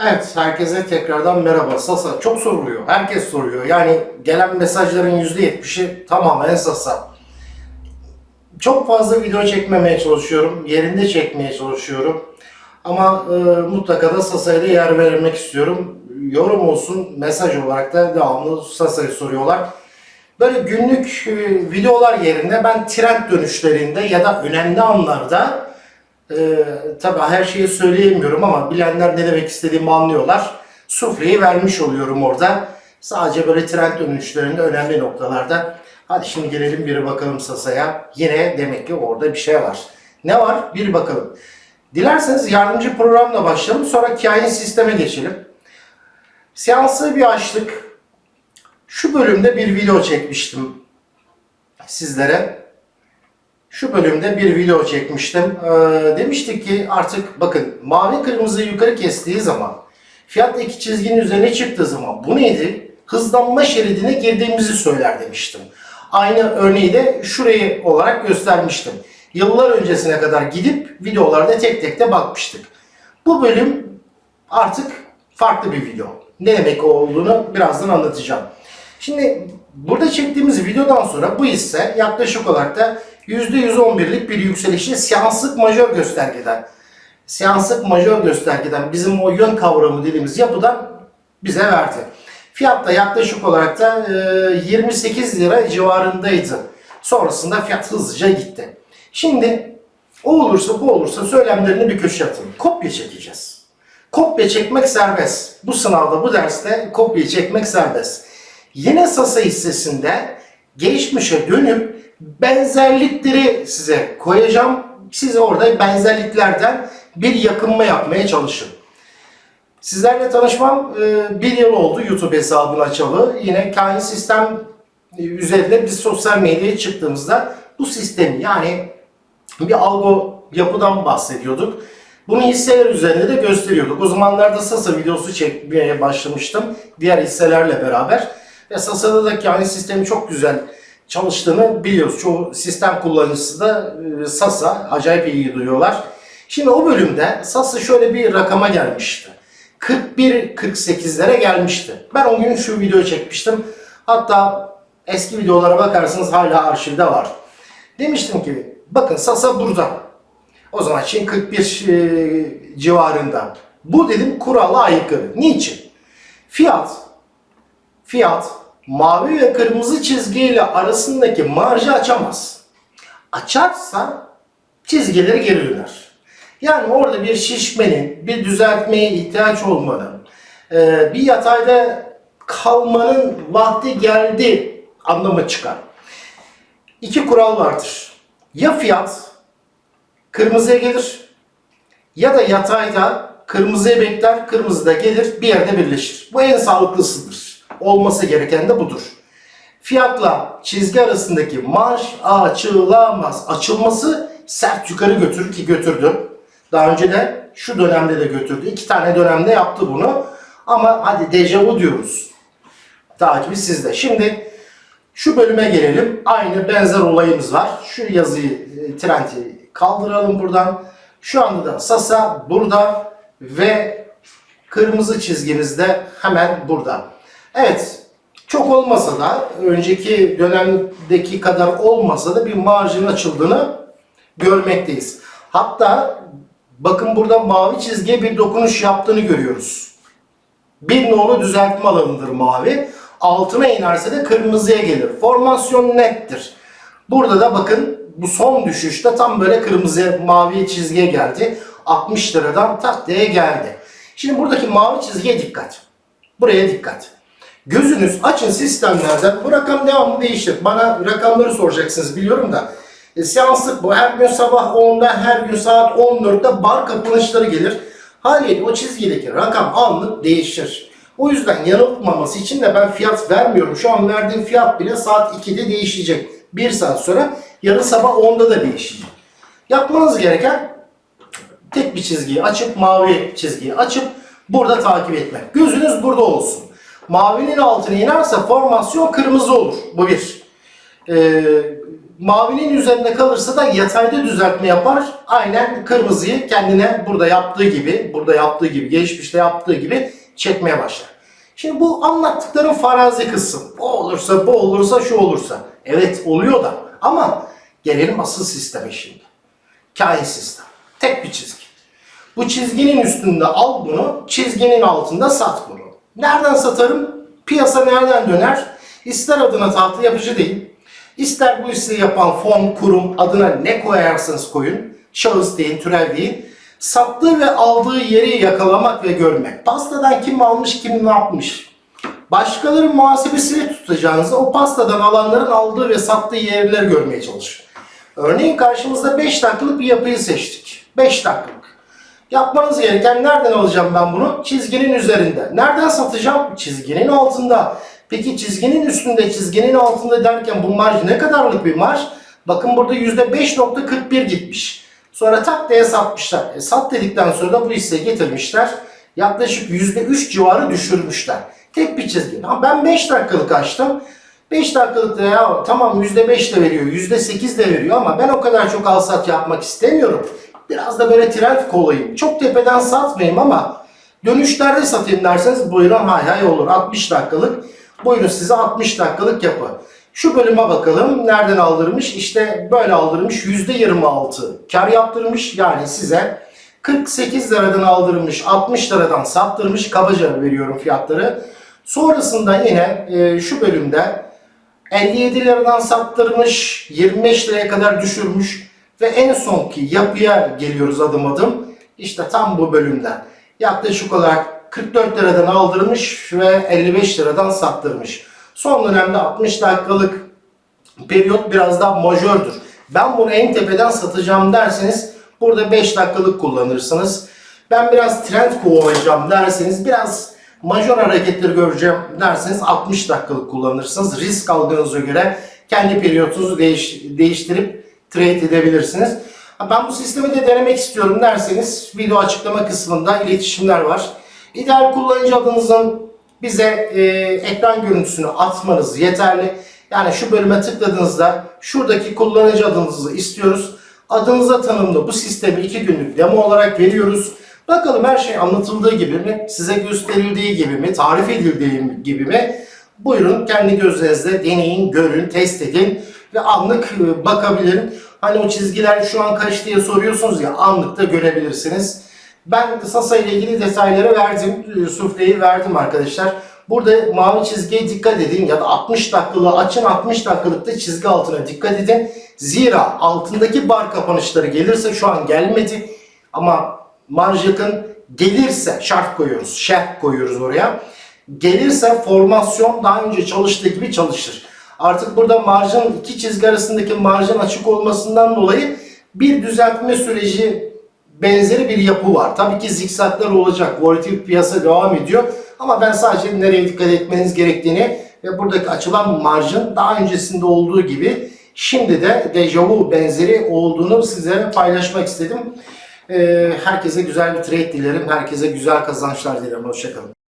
Evet, herkese tekrardan merhaba. Sasa çok soruluyor. Herkes soruyor. Yani gelen mesajların %70'i tamamen Sasa. Çok fazla video çekmemeye çalışıyorum. Yerinde çekmeye çalışıyorum. Ama e, mutlaka da Sasa'ya da yer vermek istiyorum. Yorum olsun, mesaj olarak da devamlı Sasa'yı soruyorlar. Böyle günlük e, videolar yerine ben trend dönüşlerinde ya da önemli anlarda ee, tabii her şeyi söyleyemiyorum ama bilenler ne demek istediğimi anlıyorlar. Sufleyi vermiş oluyorum orada. Sadece böyle trend dönüşlerinde önemli noktalarda. Hadi şimdi gelelim bir bakalım Sasa'ya. Yine demek ki orada bir şey var. Ne var? Bir bakalım. Dilerseniz yardımcı programla başlayalım. Sonra kain sisteme geçelim. Seansı bir açtık. Şu bölümde bir video çekmiştim sizlere şu bölümde bir video çekmiştim. Ee, demiştik ki artık bakın mavi kırmızı yukarı kestiği zaman fiyat iki çizginin üzerine çıktığı zaman bu neydi? Hızlanma şeridine girdiğimizi söyler demiştim. Aynı örneği de şurayı olarak göstermiştim. Yıllar öncesine kadar gidip videolarda tek tek de bakmıştık. Bu bölüm artık farklı bir video. Ne demek olduğunu birazdan anlatacağım. Şimdi burada çektiğimiz videodan sonra bu hisse yaklaşık olarak da %111'lik bir yükselişi seanslık majör göstergeden, seanslık majör göstergeden bizim o yön kavramı dediğimiz yapıdan bize verdi. Fiyat da yaklaşık olarak da e, 28 lira civarındaydı. Sonrasında fiyat hızlıca gitti. Şimdi o olursa bu olursa söylemlerini bir köşe atın. Kopya çekeceğiz. Kopya çekmek serbest. Bu sınavda bu derste kopya çekmek serbest. Yine Sasa hissesinde geçmişe dönüp benzerlikleri size koyacağım. Size orada benzerliklerden bir yakınma yapmaya çalışın. Sizlerle tanışmam e, bir yıl oldu YouTube hesabını açalı. Yine kain sistem üzerinde biz sosyal medyaya çıktığımızda bu sistemi yani bir algo yapıdan bahsediyorduk. Bunu hisseler üzerinde de gösteriyorduk. O zamanlarda Sasa videosu çekmeye başlamıştım. Diğer hisselerle beraber. Ve Sasa'da da kain sistemi çok güzel çalıştığını biliyoruz. Çoğu sistem kullanıcısı da e, Sasa acayip iyi duyuyorlar. Şimdi o bölümde Sasa şöyle bir rakama gelmişti. 41-48'lere gelmişti. Ben o gün şu videoyu çekmiştim. Hatta eski videolara bakarsanız hala arşivde var. Demiştim ki bakın Sasa burada. O zaman için 41 e, civarında. Bu dedim kurala aykırı. Niçin? Fiyat fiyat mavi ve kırmızı çizgiyle arasındaki marjı açamaz. Açarsa çizgileri geri döner. Yani orada bir şişmenin, bir düzeltmeye ihtiyaç olmanın, e, bir yatayda kalmanın vakti geldi anlamı çıkar. İki kural vardır. Ya fiyat kırmızıya gelir ya da yatayda kırmızıya bekler, kırmızıda gelir, bir yerde birleşir. Bu en sağlıklısıdır olması gereken de budur. Fiyatla çizgi arasındaki marş açılamaz. Açılması sert yukarı götürür ki götürdü. Daha önce de şu dönemde de götürdü. İki tane dönemde yaptı bunu. Ama hadi dejavu diyoruz. Takibi sizde. Şimdi şu bölüme gelelim. Aynı benzer olayımız var. Şu yazıyı, e, trendi kaldıralım buradan. Şu anda da Sasa burada ve kırmızı çizgimiz de hemen burada. Evet, çok olmasa da önceki dönemdeki kadar olmasa da bir marjın açıldığını görmekteyiz. Hatta bakın burada mavi çizgiye bir dokunuş yaptığını görüyoruz. Bir nolu düzeltme alanıdır mavi. Altına inerse de kırmızıya gelir. Formasyon nettir. Burada da bakın bu son düşüşte tam böyle kırmızıya mavi çizgiye geldi. 60 liradan tahtaya geldi. Şimdi buradaki mavi çizgiye dikkat. Buraya dikkat. Gözünüz açın sistemlerden. Bu rakam devamlı değişir. Bana rakamları soracaksınız biliyorum da. E, seanslık bu. Her gün sabah 10'da, her gün saat 14'te bar kapanışları gelir. Haliyle o çizgideki rakam anlık değişir. O yüzden yanıltmaması için de ben fiyat vermiyorum. Şu an verdiğim fiyat bile saat 2'de değişecek. 1 saat sonra yarın sabah 10'da da değişecek. Yapmanız gereken tek bir çizgiyi açıp mavi çizgiyi açıp burada takip etmek. Gözünüz burada olsun. Mavinin altına inerse formasyon kırmızı olur. Bu bir. Ee, Mavinin üzerinde kalırsa da yatayda düzeltme yapar. Aynen kırmızıyı kendine burada yaptığı gibi, burada yaptığı gibi, geçmişte yaptığı gibi çekmeye başlar. Şimdi bu anlattıkların farazi kısım. O olursa, bu olursa, şu olursa. Evet oluyor da ama gelelim asıl sisteme şimdi. Kain sistem. Tek bir çizgi. Bu çizginin üstünde al bunu, çizginin altında sat bunu. Nereden satarım? Piyasa nereden döner? İster adına tahta yapıcı değil, ister bu hisseyi yapan fon, kurum adına ne koyarsanız koyun, şahıs deyin, türev deyin, sattığı ve aldığı yeri yakalamak ve görmek. Pastadan kim almış, kim ne yapmış? Başkalarının muhasebesini tutacağınızda o pastadan alanların aldığı ve sattığı yerleri görmeye çalışın. Örneğin karşımızda 5 dakikalık bir yapıyı seçtik. 5 dakikalık. Yapmanız gereken nereden alacağım ben bunu? Çizginin üzerinde. Nereden satacağım? Çizginin altında. Peki çizginin üstünde, çizginin altında derken bu marj ne kadarlık bir marj? Bakın burada %5.41 gitmiş. Sonra tak diye satmışlar. E, sat dedikten sonra da bu hisseyi getirmişler. Yaklaşık %3 civarı düşürmüşler. Tek bir çizgi. Ama ben 5 dakikalık açtım. 5 dakikalıkta ya tamam %5 de veriyor, %8 de veriyor ama ben o kadar çok al sat yapmak istemiyorum. Biraz da böyle trend kolayım. Çok tepeden satmayayım ama dönüşlerde satayım derseniz buyurun hay hay olur. 60 dakikalık. Buyurun size 60 dakikalık yapı. Şu bölüme bakalım. Nereden aldırmış? İşte böyle aldırmış. %26 kar yaptırmış. Yani size 48 liradan aldırmış, 60 liradan sattırmış. Kabaca veriyorum fiyatları. Sonrasında yine e, şu bölümde 57 liradan sattırmış, 25 liraya kadar düşürmüş ve en sonki yapıya geliyoruz adım adım. İşte tam bu bölümden. Yaklaşık olarak 44 liradan aldırmış ve 55 liradan sattırmış. Son dönemde 60 dakikalık periyot biraz daha majördür. Ben bunu en tepeden satacağım derseniz burada 5 dakikalık kullanırsınız. Ben biraz trend kovalayacağım derseniz biraz majör hareketleri göreceğim derseniz 60 dakikalık kullanırsınız. Risk algınıza göre kendi periyotunuzu değiş, değiştirip trade edebilirsiniz. Ben bu sistemi de denemek istiyorum derseniz video açıklama kısmında iletişimler var. İdeal kullanıcı adınızın bize e, ekran görüntüsünü atmanız yeterli. Yani şu bölüme tıkladığınızda şuradaki kullanıcı adınızı istiyoruz. Adınıza tanımlı bu sistemi 2 günlük demo olarak veriyoruz. Bakalım her şey anlatıldığı gibi mi, size gösterildiği gibi mi, tarif edildiği gibi mi? Buyurun kendi gözlerinizle deneyin, görün, test edin ve anlık e, bakabilin. Hani o çizgiler şu an kaç diye soruyorsunuz ya anlıkta görebilirsiniz. Ben Sasa ile ilgili detayları verdim, e, sufleyi verdim arkadaşlar. Burada mavi çizgiye dikkat edin ya da 60 dakikalığı açın 60 dakikalıkta çizgi altına dikkat edin. Zira altındaki bar kapanışları gelirse şu an gelmedi ama marj yakın gelirse şart koyuyoruz, şart koyuyoruz oraya. Gelirse formasyon daha önce çalıştığı gibi çalışır. Artık burada marjın iki çizgi arasındaki marjın açık olmasından dolayı bir düzeltme süreci benzeri bir yapı var. Tabii ki zikzaklar olacak. Volatil piyasa devam ediyor. Ama ben sadece nereye dikkat etmeniz gerektiğini ve buradaki açılan marjın daha öncesinde olduğu gibi şimdi de dejavu benzeri olduğunu size paylaşmak istedim. Ee, Herkese güzel bir trade dilerim. Herkese güzel kazançlar dilerim. Hoşçakalın.